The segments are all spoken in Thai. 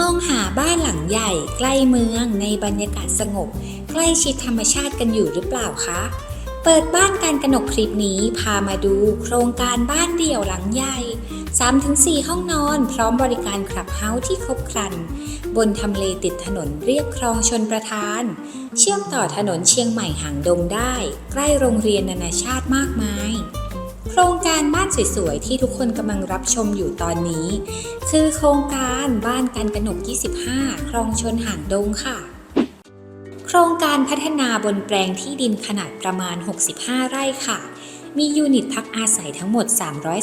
มองหาบ้านหลังใหญ่ใกล้เมืองในบรรยากาศสงบ ใกล้ชิดธรรมชาติกันอยู่หรือเปล่าคะ เปิดบ้านการกนกคลิปนี้พามาดูโครงการบ้านเดี่ยวหลังใหญ่ 3-4 ห้องนอนพร้อมบริการคลับเฮาส์ที่ครบครัน บนทำเลติดถนนเรียบคลองชนประทาน เชื่อมต่อถนนเชียงใหม่หางดงได้ ใกล้โรงเรียนนานาชาติมากมาย โครงการบ้านสวยๆที่ทุกคนกำลังรับชมอยู่ตอนนี้ คือโครงการบ้านการกนก 25 คลองชนหางดงค่ะ โครงการพัฒนาบนแปลงที่ดินขนาดประมาณ 65 ไร่ค่ะ มียูนิตพักอาศัยทั้งหมด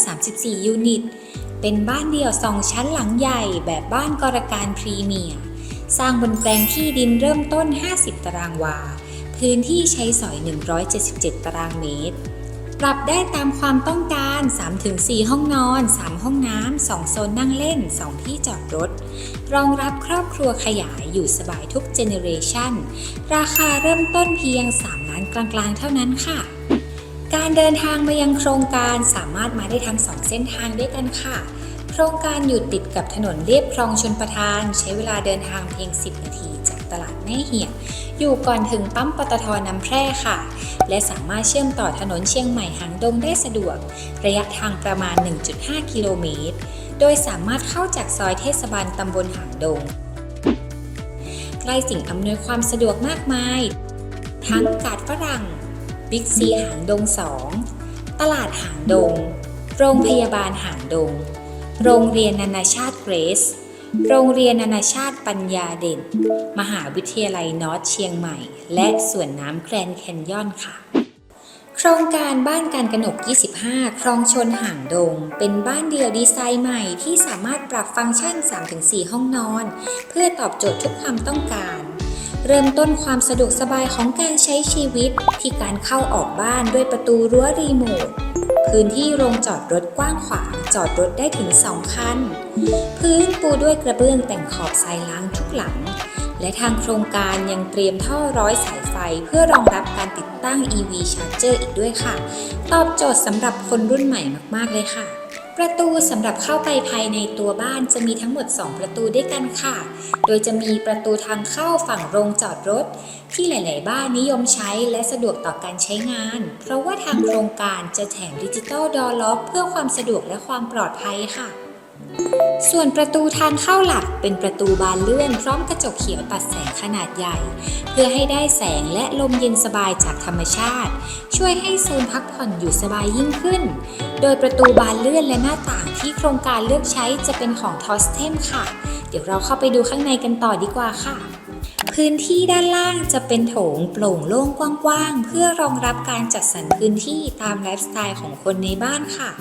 334 ยูนิต เป็นบ้านเดี่ยวสองชั้นหลังใหญ่แบบบ้านกรการพรีเมียร์สร้างบนแปลงที่ดินเริ่มต้น 50 ตารางวา พื้นที่ใช้สอย 177 ตารางเมตร ปรับได้ตามความต้องการ 3-4 ห้องนอน 3 ห้องน้ำ 2 โซนนั่งเล่น 2 ที่จอดรถ รองรับครอบครัวขยายอยู่สบายทุกเจเนเรชันราคาเริ่มต้นเพียง 3 ล้านกลางๆ เท่านั้นค่ะ การเดินทางมายังโครงการสามารถมาได้ทั้งสองเส้นทางด้วยกันค่ะ โครงการอยู่ติดกับถนนเรียบคลองชนประทาน ใช้เวลาเดินทางเพียง 10 นาทีจากตลาดแม่เหี่ย อยู่ก่อนถึงปั๊มปตทน้ำแพร่ค่ะ และสามารถเชื่อมต่อถนนเชียงใหม่หางดงได้สะดวก ระยะทางประมาณ 1.5 กิโลเมตร โดยสามารถเข้าจากซอยเทศบาลตำบลหางดง ใกล้สิ่งอำนวยความสะดวกมากมาย ทั้งกาดฝรั่ง บิ๊กซีหางดง 2 ตลาดหางดง โรงพยาบาลหางดง โรงเรียนนานาชาติเกรส โรงเรียนนานาชาติปัญญาเด่น มหาวิทยาลัยนอร์ทเชียงใหม่ และสวนน้ำแกรนแคนยอนค่ะ โครงการบ้านการกนก 25 คลองชนห่างดง เป็นบ้านเดี่ยวดีไซน์ใหม่ที่สามารถปรับฟังก์ชัน 3-4 ห้องนอน เพื่อตอบโจทย์ทุกความต้องการ เริ่มต้นความสะดวกสบายของการใช้ชีวิตที่การเข้าออกบ้านด้วยประตูรั้วรีโมท พื้นที่โรงจอดรถกว้างขวางจอดรถได้ถึง 2 คัน พื้นปูด้วยกระเบื้องแต่งขอบทรายล้างทุกหลัง และทางโครงการยังเตรียมท่อร้อยสายไฟเพื่อรองรับการติดตั้ง EV Charger อีกด้วยค่ะ ตอบโจทย์สำหรับคนรุ่นใหม่มาก ๆ เลยค่ะ ประตูสำหรับเข้าไปภายในตัวบ้านจะมีทั้งหมด 2 ประตูด้วยกันค่ะ โดยจะมีประตูทางเข้าฝั่งโรงจอดรถ ที่หลาย ๆ บ้านนิยมใช้และสะดวกต่อการใช้งาน เพราะว่าทางโครงการจะแถมดิจิตอลดอล็อกเพื่อความสะดวกและความปลอดภัยค่ะ ส่วนประตูทางเข้าหลักเป็นประตูบานเลื่อนพร้อมกระจกเขียวตัดแสงขนาดใหญ่ เพื่อให้ได้แสงและลมเย็นสบายจากธรรมชาติ ช่วยให้โซนพักผ่อนอยู่สบายยิ่งขึ้น โดยประตูบานเลื่อนและหน้าต่างที่โครงการเลือกใช้จะเป็นของทอสเทมค่ะ เดี๋ยวเราเข้าไปดูข้างในกันต่อดีกว่าค่ะพื้นที่ด้านล่างจะเป็นโถงโปร่งโล่งกว้างๆ เพื่อรองรับการจัดสรรพื้นที่ตามไลฟ์สไตล์ของคนในบ้านค่ะ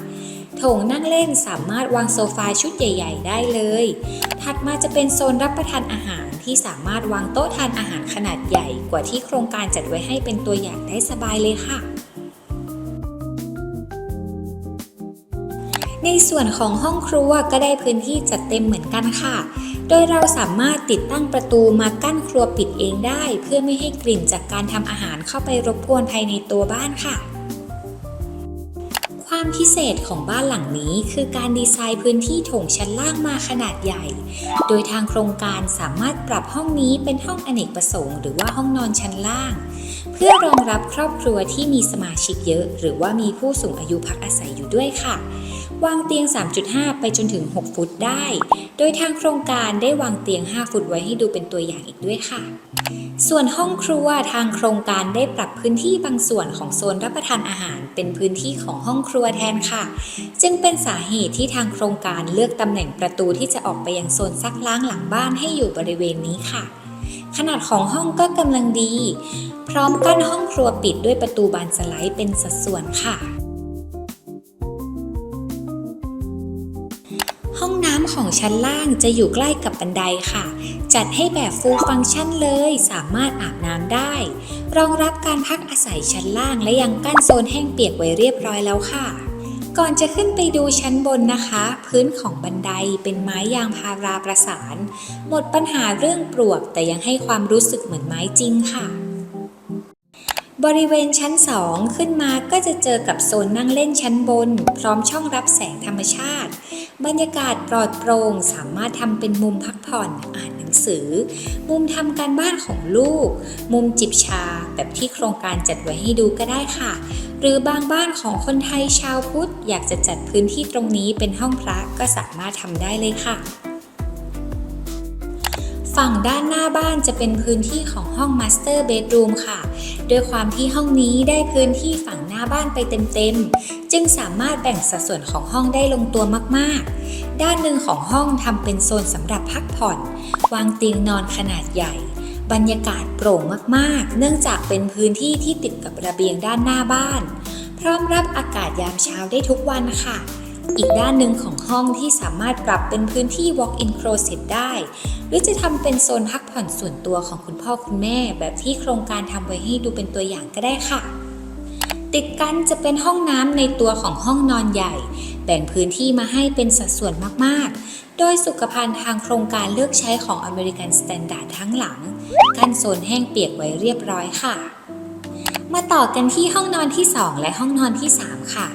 โถงนั่งเล่นสามารถวางโซฟาชุดใหญ่ ๆ ได้เลย ถัดมาจะเป็นโซนรับประทานอาหารที่สามารถวางโต๊ะทานอาหารขนาดใหญ่กว่าที่โครงการจัดไว้ให้เป็นตัวอย่างได้สบายเลยค่ะในส่วนของห้องครัวก็ได้พื้นที่จัดเต็มเหมือนกันค่ะ โดยเราสามารถติดตั้งประตูมากั้นครัวปิดเองได้ เพื่อไม่ให้กลิ่นจากการทำอาหารเข้าไปรบกวนภายในตัวบ้านค่ะ ความพิเศษของบ้านหลังนี้คือการดีไซน์พื้นที่โถงชั้นล่างมาขนาดใหญ่ โดยทางโครงการสามารถปรับห้องนี้เป็นห้องอเนกประสงค์หรือว่าห้องนอนชั้นล่าง เพื่อรองรับครอบครัวที่มีสมาชิกเยอะ หรือว่ามีผู้สูงอายุพักอาศัยอยู่ด้วยค่ะ วางเตียง 3.5 ไปจนถึง 6 ฟุตได้ โดยทางโครงการได้วางเตียง 5 ฟุตไว้ให้ดูเป็นตัวอย่างอีกด้วยค่ะ ส่วนห้องครัวทางโครงการได้ปรับพื้นที่บางส่วนของโซนรับประทานอาหาร เป็นพื้นที่ของห้องครัวแทนค่ะ จึงเป็นสาเหตุที่ทางโครงการเลือกตำแหน่งประตูที่จะออกไปยังโซนซักล้างหลังบ้านให้อยู่บริเวณนี้ค่ะ ขนาดของห้องก็กำลังดี พร้อมกั้นห้องครัวปิดด้วยประตูบานสไลด์เป็นสัดส่วนค่ะ ของชั้นล่างจะอยู่ใกล้กับบันไดค่ะ จัดให้แบบฟูลฟังก์ชันเลยสามารถอาบน้ำได้ รองรับการพักอาศัยชั้นล่างและยังกั้นโซนแห้งเปียกไว้เรียบร้อยแล้วค่ะ ก่อนจะขึ้นไปดูชั้นบนนะคะ พื้นของบันไดเป็นไม้ยางพาราประสาน หมดปัญหาเรื่องปลวกแต่ยังให้ความรู้สึกเหมือนไม้จริงค่ะ บริเวณชั้น2ขึ้นมาก็จะเจอกับโซนนั่งเล่นชั้นบน พร้อมช่องรับแสงธรรมชาติ บรรยากาศปลอดโปร่งสามารถทำเป็นมุมพักผ่อนอ่านหนังสือ มุมทำการบ้านของลูก มุมจิบชาแบบที่โครงการจัดไว้ให้ดูก็ได้ค่ะ หรือบางบ้านของคนไทยชาวพุทธอยากจะจัดพื้นที่ตรงนี้เป็นห้องพระก็สามารถทำได้เลยค่ะ ฝั่งด้านหน้าบ้านจะเป็นพื้นที่ของห้องมาสเตอร์เบดรูมค่ะด้วยความที่ห้องนี้ได้พื้นที่ฝั่งหน้าบ้านไปเต็มๆ จึงสามารถแบ่งสัดส่วนของห้องได้ลงตัวมากๆ ด้านหนึ่งของห้องทำเป็นโซนสำหรับพักผ่อน วางเตียงนอนขนาดใหญ่ บรรยากาศโปร่งมากๆ เนื่องจากเป็นพื้นที่ที่ติดกับระเบียงด้านหน้าบ้าน พร้อมรับอากาศยามเช้าได้ทุกวันค่ะ อีกด้านหนึ่งของห้องที่สามารถปรับเป็นพื้นที่ walk-in closet ได้ หรือจะทำเป็นโซนพักผ่อนส่วนตัวของคุณพ่อคุณแม่ แบบที่โครงการทำไว้ให้ดูเป็นตัวอย่างก็ได้ค่ะ ติดกันจะเป็นห้องน้ำในตัวของห้องนอนใหญ่ แบ่งพื้นที่มาให้เป็นสัดส่วนมากๆ โดยสุขภัณฑ์ทางโครงการเลือกใช้ของ American Standard ทั้งหลัง กั้นโซนแห้งเปียกไว้เรียบร้อยค่ะ มาต่อกันที่ห้องนอนที่ 2 และห้องนอนที่ 3 ค่ะ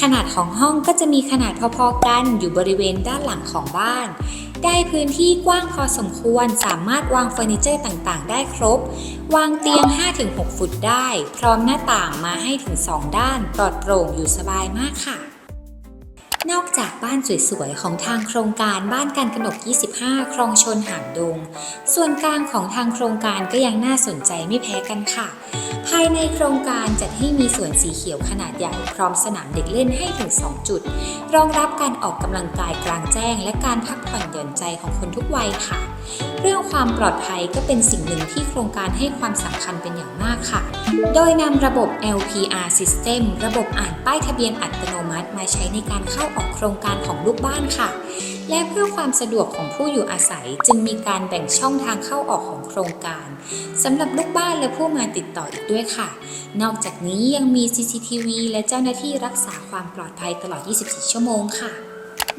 ขนาดของห้องก็จะมีขนาดพอๆกันอยู่บริเวณด้านหลังของบ้าน ได้พื้นที่กว้างพอสมควรสามารถวางเฟอร์นิเจอร์ต่างๆ ได้ครบ วางเตียง 5-6 ฟุตได้ พร้อมหน้าต่างมาให้ถึง 2 ด้าน ปลอดโปร่งอยู่สบายมากค่ะนอกจากบ้านสวยๆ ของทางโครงการบ้านการกนก 25 คลองชนหางดง ส่วนกลางของทางโครงการก็ยังน่าสนใจไม่แพ้กันค่ะายในโครงการจัดให้มีสวนสีเขียวขนาดใหญ่ พร้อมสนามเด็กเล่นให้ถึง 2 จุด รองรับการออกกำลังกายกลางแจ้ง และการพักผ่อนหย่อนใจของคนทุกวัยค่ะ เรื่องความปลอดภัยก็เป็นสิ่งหนึ่งที่โครงการให้ความสำคัญเป็นอย่างมากค่ะ โดยนำระบบ LPR System ระบบอ่านป้ายทะเบียนอัตโนมัติมาใช้ในการเข้าออกโครงการของลูกบ้านค่ะ และเพื่อความสะดวกของผู้อยู่อาศัยจึงมีการแบ่งช่องทางเข้าออกของโครงการสำหรับลูกบ้านและผู้มาติดต่ออีกด้วยค่ะ นอกจากนี้ยังมี CCTV และเจ้าหน้าที่รักษาความปลอดภัยตลอด 24 ชั่วโมงค่ะ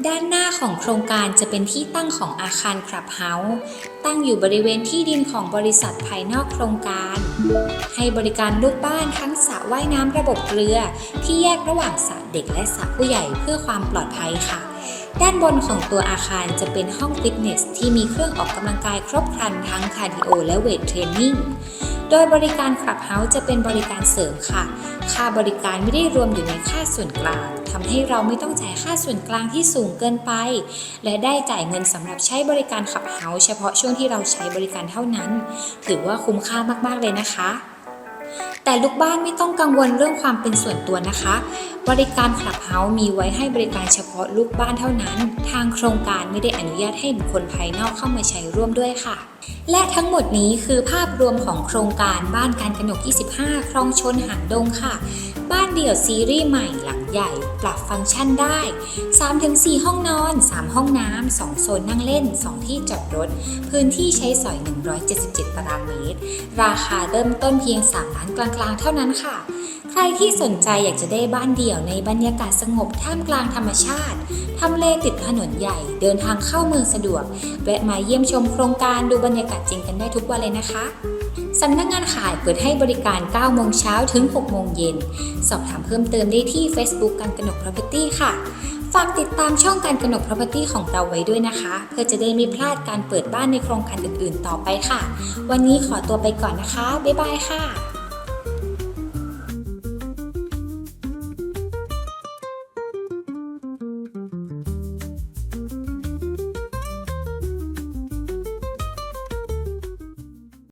ด้านหน้าของโครงการจะเป็นที่ตั้งของอาคารคลับเฮาส์ตั้งอยู่บริเวณที่ดินของบริษัทภายนอกโครงการ ให้บริการลูกบ้านทั้งสระว่ายน้ำระบบเกลือ ที่แยกระหว่างสระเด็กและสระผู้ใหญ่เพื่อความปลอดภัยค่ะ ด้านบนของตัวอาคารจะเป็นห้องฟิตเนสที่มีเครื่องออกกำลังกายครบครันทั้งคาร์ดิโอและเวทเทรนนิ่ง โดยบริการคลับเฮาส์จะเป็นบริการเสริมค่ะ ค่าบริการไม่ได้รวมอยู่ในค่าส่วนกลางทำให้เราไม่ต้องจ่ายค่าส่วนกลางที่สูงเกินไป และได้จ่ายเงินสำหรับใช้บริการขับเฮาส์เฉพาะช่วงที่เราใช้บริการเท่านั้น ถือว่าคุ้มค่ามากๆเลยนะคะ แต่ลูกบ้านไม่ต้องกังวลเรื่องความเป็นส่วนตัวนะคะ บริการคลับเฮาส์มีไว้ให้บริการเฉพาะลูกบ้านเท่านั้น ทางโครงการไม่ได้อนุญาตให้บุคคลภายนอกเข้ามาใช้ร่วมด้วยค่ะ และทั้งหมดนี้คือภาพรวมของโครงการบ้านการกนก 25 คลองชนหางดงค่ะ บ้านเดี่ยวซีรีส์ใหม่หลัง ใหญ่ปรับฟังก์ชันได้ 3-4 ห้องนอน 3 ห้องน้ำ 2 โซนนั่งเล่น 2 ที่จอดรถ พื้นที่ใช้สอย 177 ตารางเมตร ราคาเริ่มต้นเพียง 3 ล้านกลางๆ เท่านั้นค่ะ ใครที่สนใจอยากจะได้บ้านเดี่ยวในบรรยากาศสงบท่ามกลางธรรมชาติทำเลติดถนนใหญ่เดินทางเข้าเมืองสะดวก แวะมาเยี่ยมชมโครงการดูบรรยากาศจริงกันได้ทุกวันเลยนะคะ สำนักงานขายเปิดให้บริการ 9 โมงเช้าถึง 6 โมงเย็น สอบถามเพิ่มเติมได้ที่ Facebook การกนก Property ค่ะ ฝากติดตามช่องการกนก Property ของเราไว้ด้วยนะคะ เพื่อจะได้ไม่พลาดการเปิดบ้านในโครงการอื่นๆ ต่อไปค่ะ วันนี้ขอตัวไปก่อนนะคะ บ๊ายบายค่ะ